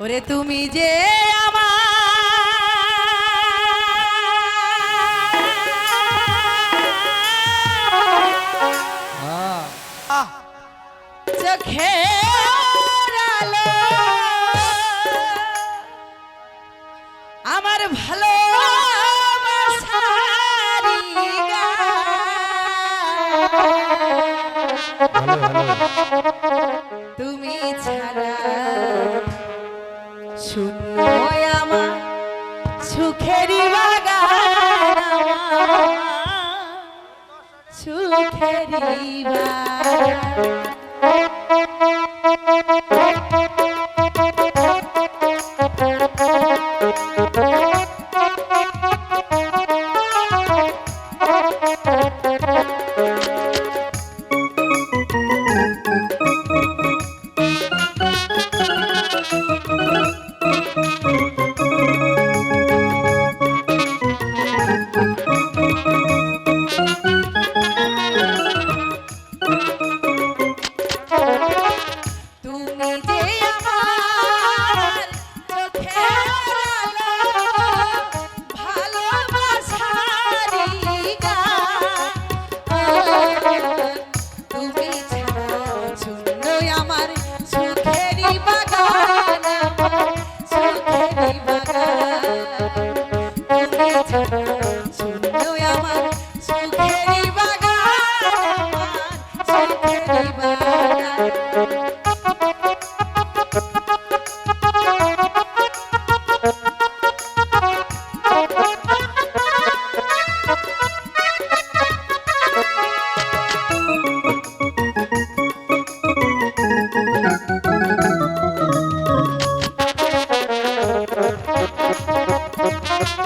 ওরে তুমি যে আমার। চোখে আমার ভালো। তুমি ছাড়া সুখ আমার সুখেরি বাগান সুখেরি বাগান।